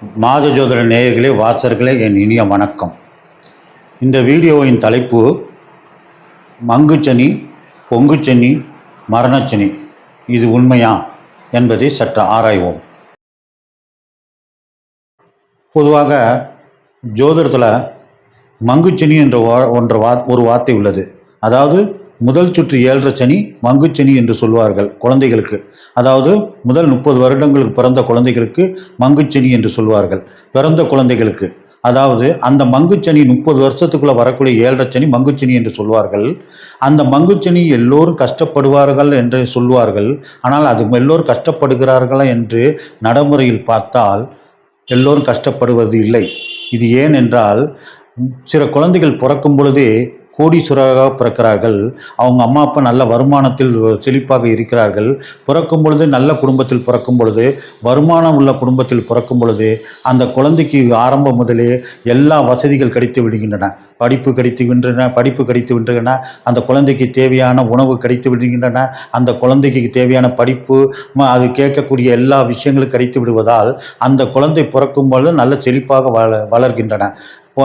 மாத ஜோதிட நேயர்களே வாசர்களே என் இனிய வணக்கம். இந்த வீடியோவின் தலைப்பு மங்குச்சனி பொங்குச்சனி மரணச்சனி இது உண்மையா என்பதை சற்று ஆராய்வோம். பொதுவாக ஜோதிடத்தில் மங்குச்சனி என்ற வா- ஒன்ற வா ஒரு வார்த்தை உள்ளது. அதாவது முதல் சுற்று ஏழரை சனி மங்குச்சனி என்று சொல்வார்கள் குழந்தைகளுக்கு. அதாவது முதல் முப்பது வருடங்களுக்கு பிறந்த குழந்தைகளுக்கு மங்குச்சனி என்று சொல்வார்கள் பிறந்த குழந்தைகளுக்கு. அதாவது அந்த மங்குச்சனி முப்பது வருஷத்துக்குள்ளே வரக்கூடிய ஏழரை சனி மங்குச்சனி என்று சொல்வார்கள். அந்த மங்குச்சனி எல்லோரும் கஷ்டப்படுவார்கள் என்று சொல்வார்கள். ஆனால் அது எல்லோரும் கஷ்டப்படுகிறார்களா என்று நடைமுறையில் பார்த்தால் எல்லோரும் கஷ்டப்படுவது இல்லை. இது ஏன் என்றால் சில குழந்தைகள் பிறக்கும் பொழுதே கோடீஸ்வராக பிறக்கிறார்கள். அவங்க அம்மா அப்பா நல்ல வருமானத்தில் செழிப்பாக இருக்கிறார்கள். பிறக்கும் பொழுது நல்ல குடும்பத்தில் பிறக்கும் பொழுது வருமானம் உள்ள குடும்பத்தில் பிறக்கும் பொழுது அந்த குழந்தைக்கு ஆரம்பம் முதலே எல்லா வசதிகள் கிடைத்து விடுகின்றன. படிப்பு கிடைத்து விடுகின்றன படிப்பு கிடைத்து விடுகின்றன. அந்த குழந்தைக்கு தேவையான உணவு கிடைத்து விடுகின்றன. அந்த குழந்தைக்கு தேவையான படிப்பு அது கேட்கக்கூடிய எல்லா விஷயங்களும் கிடைத்து விடுவதால் அந்த குழந்தை பிறக்கும் பொழுது நல்ல செழிப்பாக வள வளர்கின்றன.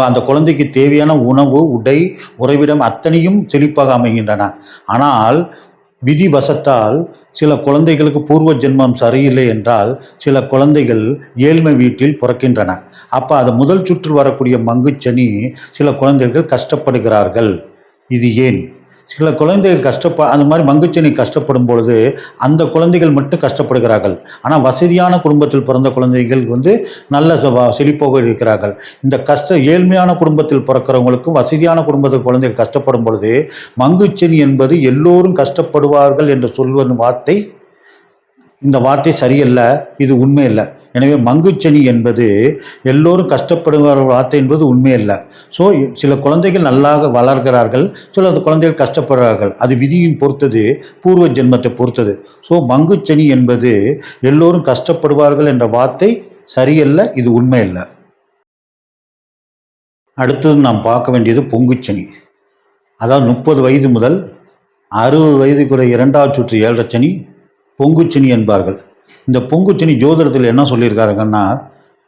அந்த குழந்தைக்கு தேவையான உணவு உடை உறைவிடம் அத்தனையும் செழிப்பாக அமைகின்றன. ஆனால் விதி வசத்தால் சில குழந்தைகளுக்கு பூர்வ ஜென்மம் சரியில்லை என்றால் சில குழந்தைகள் ஏழ்மை வீட்டில் பிறக்கின்றன. அப்போ அது முதல் சுற்று வரக்கூடிய மங்குச்சனி சில குழந்தைகள் கஷ்டப்படுகிறார்கள். இது ஏன்? சில குழந்தைகள் கஷ்டப்ப அந்த மாதிரி மங்குச்சனி கஷ்டப்படும் பொழுது அந்த குழந்தைகள் மட்டும் கஷ்டப்படுகிறார்கள். ஆனால் வசதியான குடும்பத்தில் பிறந்த குழந்தைகள் வந்து நல்ல செ- செழிப்பாக இருக்கிறார்கள். இந்த கஷ்ட ஏழ்மையான குடும்பத்தில் பிறக்கிறவங்களுக்கும் வசதியான குடும்பத்தில் குழந்தைகள் கஷ்டப்படும் பொழுது மங்குச்சனி என்பது எல்லோரும் கஷ்டப்படுவார்கள் என்று சொல்வது வார்த்தை இந்த வார்த்தை சரியல்ல இது உண்மை இல்லை எனவே மங்குச்சனி என்பது எல்லோரும் கஷ்டப்படுகிற வார்த்தை என்பது உண்மையல்ல. ஸோ சில குழந்தைகள் நல்லாக வளர்கிறார்கள். சில குழந்தைகள் கஷ்டப்படுறார்கள் அது விதியின் பொறுத்தது பூர்வ ஜென்மத்தை பொறுத்தது. ஸோ மங்குச்சனி என்பது எல்லோரும் கஷ்டப்படுவார்கள் என்ற வார்த்தை சரியல்ல இது உண்மையல்ல. அடுத்தது நாம் பார்க்க வேண்டியது பொங்குச்சனி. அதாவது முப்பது வயது முதல் அறுபது வயதுக்குரிய இரண்டாவது சுற்று ஏழரை சனி பொங்குச்சனி என்பார்கள். இந்த பொங்குச்சனி ஜோதிடத்தில் என்ன சொல்லியிருக்காருங்கன்னா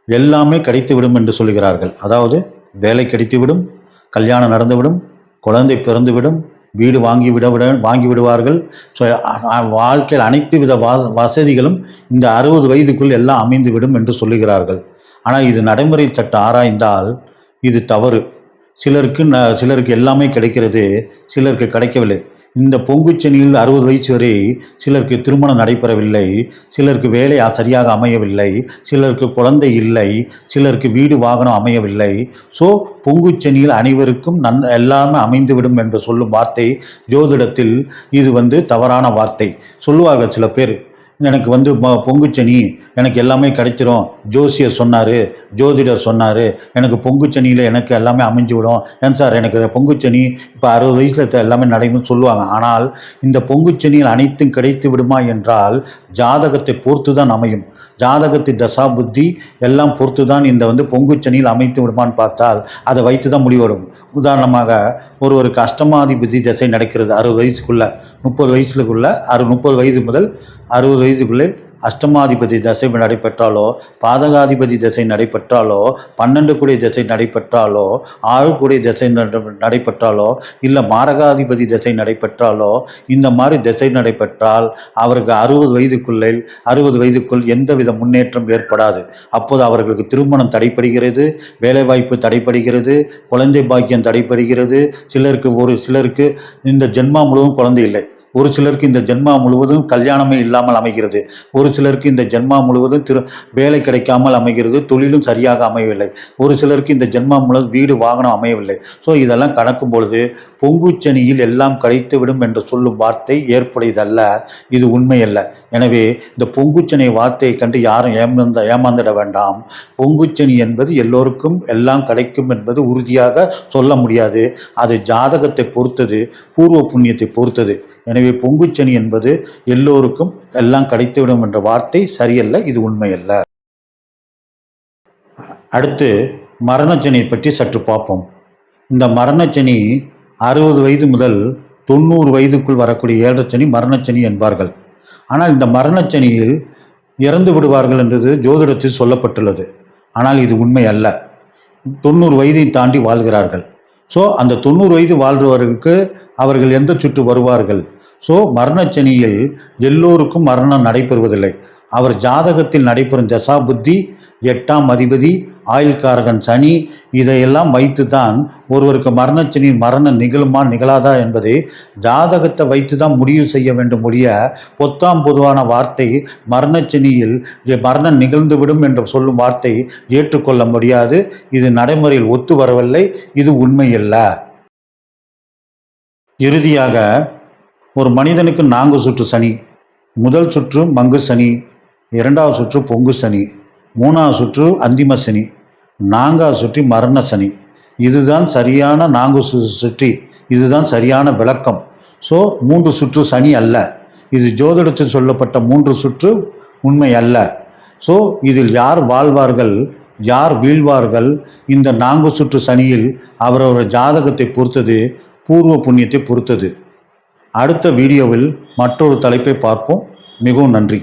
எல்லாமே கிடைத்து விடும் என்று சொல்கிறார்கள். அதாவது வேலை கிடைத்துவிடும் கல்யாணம் நடந்துவிடும் குழந்தை பிறந்துவிடும் வீடு வாங்கி விட விட வாங்கி விடுவார்கள். ஸோ வாழ்க்கையில் அனைத்து வித வச வசதிகளும் இந்த அறுபது வயதுக்குள் எல்லாம் அமைந்துவிடும் என்று சொல்லுகிறார்கள். ஆனால் இது நடைமுறை சட்ட ஆராய்ந்தால் இது தவறு. சிலருக்கு ந சிலருக்கு எல்லாமே கிடைக்கிறது சிலருக்கு கிடைக்கவில்லை. இந்த பொங்குச்சனியில் அறுபது வயசு வரை சிலருக்கு திருமணம் நடைபெறவில்லை சிலருக்கு வேலை சரியாக அமையவில்லை சிலருக்கு குழந்தை இல்லை சிலருக்கு வீடு வாகனம் அமையவில்லை. ஸோ பொங்குச்சனியில் அனைவருக்கும் நன் எல்லாமே அமைந்துவிடும் என்று சொல்லும் வார்த்தை ஜோதிடத்தில் இது வந்து தவறான வார்த்தை. சொல்லுவார்கள் சில பேர். எனக்கு வந்து பொங்குச்சனி எனக்கு எல்லாமே கிடைச்சிரும். ஜோசியர் சொன்னார் ஜோதிடர் சொன்னார். எனக்கு பொங்குச்சனியில் எனக்கு எல்லாமே அமைஞ்சு விடும் ஏன் சார்? எனக்கு பொங்குச்சனி இப்போ அறுபது வயசில் எல்லாமே நடைமுறை சொல்லுவாங்க. ஆனால் இந்த பொங்குச்சனியில் அனைத்தும் கிடைத்து விடுமா என்றால் ஜாதகத்தை பொறுத்து தான் அமையும். ஜாதகத்தை தசா புத்தி எல்லாம் பொறுத்து தான் இந்த வந்து பொங்குச்சனியில் அமைத்து விடுமான்னு பார்த்தால் அதை வைத்து தான் முடிவடும். உதாரணமாக ஒருவருக்கு அஷ்டமாதிபதி தசை நடக்கிறது அறுபது வயசுக்குள்ளே. முப்பது வயசுக்குள்ளே அறு முப்பது வயது முதல் அறுபது வயதுக்குள்ளே அஷ்டமாதிபதி தசை நடைபெற்றாலோ பாதகாதிபதி தசை நடைபெற்றாலோ பன்னெண்டு கூடிய தசை நடைபெற்றாலோ ஆறு கூடிய தசை நடைபெற்றாலோ இல்லை மாரகாதிபதி தசை நடைபெற்றாலோ இந்த மாதிரி திசை நடைபெற்றால் அவருக்கு அறுபது வயதுக்குள்ளே அறுபது வயதுக்குள் எந்தவித முன்னேற்றம் ஏற்படாது. அப்போது அவர்களுக்கு திருமணம் தடைப்படுகிறது வேலைவாய்ப்பு தடைப்படுகிறது குழந்தை பாக்கியம் தடைப்படுகிறது சிலருக்கு ஒரு சிலருக்கு இந்த ஜென்மா முழுவதும் குழந்தை இல்லை. ஒரு சிலருக்கு இந்த ஜென்மா முழுவதும் கல்யாணமே இல்லாமல் அமைகிறது. ஒரு சிலருக்கு இந்த ஜென்மா முழுவதும் திரு வேலை கிடைக்காமல் அமைகிறது. தொழிலும் சரியாக அமையவில்லை. ஒரு சிலருக்கு இந்த ஜென்மா முழுவதும் வீடு வாகனம் அமையவில்லை. ஸோ இதெல்லாம் கணக்கும் பொழுது பொங்குச்சனியில் எல்லாம் கிடைத்துவிடும் என்று சொல்லும் வார்த்தை ஏற்புடையதல்ல. இது உண்மையல்ல. எனவே இந்த பொங்குச்சனை வார்த்தையை கண்டு யாரும் ஏமாந்த ஏமாந்திட வேண்டாம். பொங்குச்சனி என்பது எல்லோருக்கும் எல்லாம் கிடைக்கும் என்பது உறுதியாக சொல்ல முடியாது. அது ஜாதகத்தை பொறுத்தது பூர்வ புண்ணியத்தை பொறுத்தது. எனவே பொங்குச்சனி என்பது எல்லோருக்கும் எல்லாம் கிடைத்துவிடும் என்ற வார்த்தை சரியல்ல இது உண்மையல்ல. அடுத்து மரணச்சனியை பற்றி சற்று பார்ப்போம். இந்த மரணச்சனி அறுபது வயது முதல் தொண்ணூறு வயதுக்குள் வரக்கூடிய ஏழச்சனி மரணச்சனி என்பார்கள். ஆனால் இந்த மரணச்சனியில் இறந்து விடுவார்கள் என்றது ஜோதிடத்தில் சொல்லப்பட்டுள்ளது. ஆனால் இது உண்மை அல்ல. தொண்ணூறு வயதை தாண்டி வாழ்கிறார்கள். ஸோ அந்த தொண்ணூறு வயது வாழ்றவர்களுக்கு அவர்கள் எந்த சுற்று வருவார்கள்? ஸோ மரணச்சனியில் எல்லோருக்கும் மரணம் நடைபெறுவதில்லை. அவர் ஜாதகத்தில் நடைபெறும் தசா புத்தி எட்டாம் அதிபதி ஆயுள்காரகன் சனி இதையெல்லாம் வைத்து தான் ஒருவருக்கு மரணச்சனி மரணம் நிகழுமா நிகழாதா என்பதை ஜாதகத்தை வைத்து தான் முடிவு செய்ய வேண்டும் ஒழிய பொத்தாம் பொதுவான வார்த்தை மரணச்சனியில் மரணம் நிகழ்ந்துவிடும் என்று சொல்லும் வார்த்தை ஏற்றுக்கொள்ள முடியாது. இது நடைமுறையில் ஒத்து வரவில்லை. இது உண்மையல்ல. இறுதியாக ஒரு மனிதனுக்கு நான்கு சுற்று சனி முதல் சுற்று மங்கு சனி இரண்டாவது சுற்று பொங்கு சனி மூணாவது சுற்று அந்திம சனி. நாங்கா சுற்றி மரண சனி. இதுதான் சரியான நாங்கு சுற்றி. இதுதான் சரியான விளக்கம். ஸோ மூன்று சுற்று சனி அல்ல. இது ஜோதிடத்தில் சொல்லப்பட்ட மூன்று சுற்று உண்மை அல்ல. ஸோ இதில் யார் வாழ்வார்கள் யார் வீழ்வார்கள் இந்த நான்கு சுற்று சனியில் அவரவர் ஜாதகத்தை பொறுத்தது பூர்வ புண்ணியத்தை பொறுத்தது. அடுத்த வீடியோவில் மற்றொரு தலைப்பை பார்ப்போம். மிகவும் நன்றி.